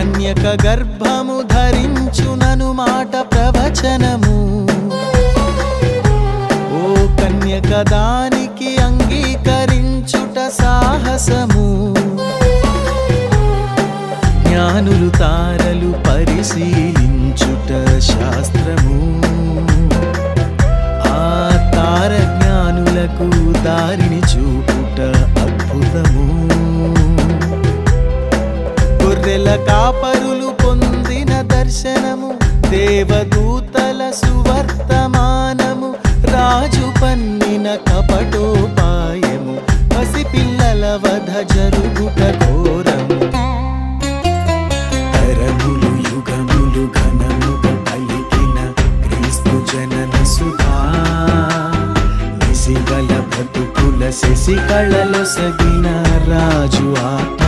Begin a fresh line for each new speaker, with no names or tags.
కన్యక గర్భము ధరించునను మాట ప్రవచనము. ఓ కన్యక దానికి అంగీకరించుట సాహసము. జ్ఞానులు తారలు పరిశీలించుట శాస్త్రము. గొర్రెల కాపరులు పొందిన దర్శనము దేవదూతల సువర్తమానము రాజు పన్నిన కపటోపాయము పసిపిల్లల వధ జరుగుట ఘోరము. తరములు యుగములు ఘనముగా పలికిన క్రీస్తు జనన సుధా. నిసిగల బ్రతుకుల శశికళలో సగిన రాజు ఆత్మ